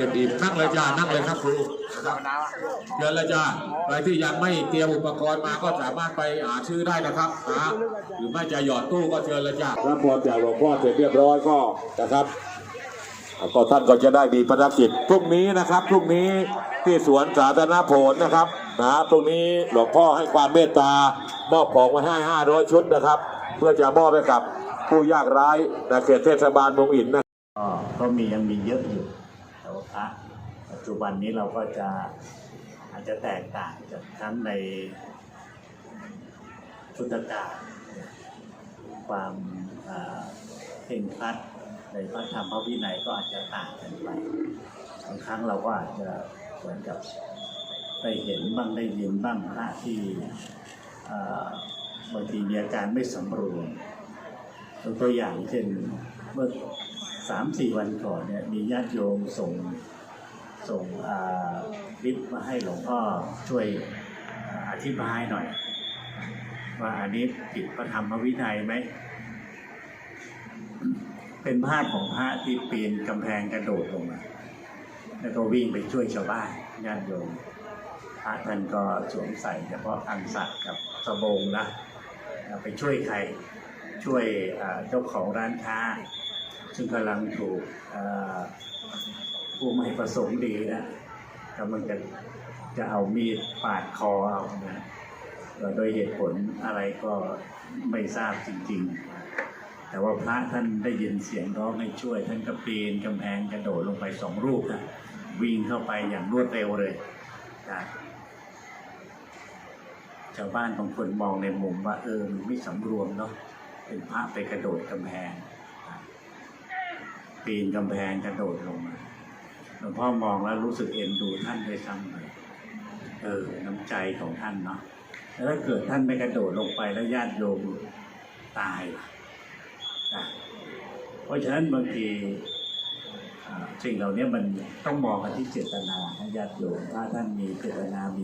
ต็มอิ่มนั่งเลยจ้านั่งเลยครับครูนะครับเชิญเลยจ้าใครที่ยังไม่เตรียมอุปกรณ์มาก็สามารถไปหาชื่อได้นะครับนะหรือไม่จะหยอดตู้ก็เชิญเลยจ้ารับพรจากหลวงพ่อเสร็จเรียบร้อยก็นะครับก็ท่านก็จะได้มีภารกิจพรุ่งนี้นะครับพรุ่งนี้ที่สวนสาธารณผลนะครับนะพรุ่งนี้หลวงพ่อให้ความเมตตามอบของมาให้500ชุดนะครับ เพื่อจะมอบให้กับผู้ยากไร้ในเขตเทศบาลเมืองอินนะก็ก็มียังมีเยอะอยู่แต่ว่า พระปัจจุบันนี้เราก็จะอาจจะแตกต่างจากครั้งในพุทธกาลความเข่งครัดในพระธรรมพระวินัยก็อาจจะต่างกันไปบางครั้งเราก็อาจจะเหมือนกับได้เห็นบ้างได้ยินบ้างพระที่บางทีมีอาการไม่สำรวมยกตัวอย่างเช่นเมื่อ สามสี่วันก่อนเนี่ยมีญาติโยมส่งส่งอ่าคลิปมาให้หลวงพ่อช่วยอธิบายหน่อย ว่าอันนี้ผิดพระธรรมวินัยไหม เป็นภาพของพระที่ปีนกำแพงกระโดดลงมา แล้วก็วิ่งไปช่วยชาวบ้านญาติโยมพระท่านก็สวมใส่เฉพาะอังสักกับสบงนะ ไปช่วยใครช่วยเจ้าของร้านค้า ซึ่งกำลังถูกผู้ไม่ประสงค์ดีนะกำลังจะจะเอามีดปาดคอเอานะโดยเหตุผลอะไรก็ไม่ทราบจริง ๆ แต่ว่าพระท่านได้ยินเสียงร้องให้ช่วย ท่านก็ปีนกำแพงกระโดดลงไปสองรูปนะวิ่งเข้าไปอย่างรวดเร็วเลยนะชาวบ้านบางคนมองในมุมว่าเออมันไม่สำรวมเนาะเป็นพระไปกระโดดกำแพง ปีนกำแพงกระโดดลงมาหลวงพ่อมองแล้วรู้สึกเอ็นดูท่านด้วยซ้ำไปเออ น้ำใจของท่านเนาะแล้วถ้าเกิดท่านไม่กระโดดลงไปแล้วญาติโยมตายล่ะนะเพราะฉะนั้นบางทีสิ่งเหล่านี้มันต้องมองกันที่เจตนานะญาติโยมถ้าท่านมีเจตนามี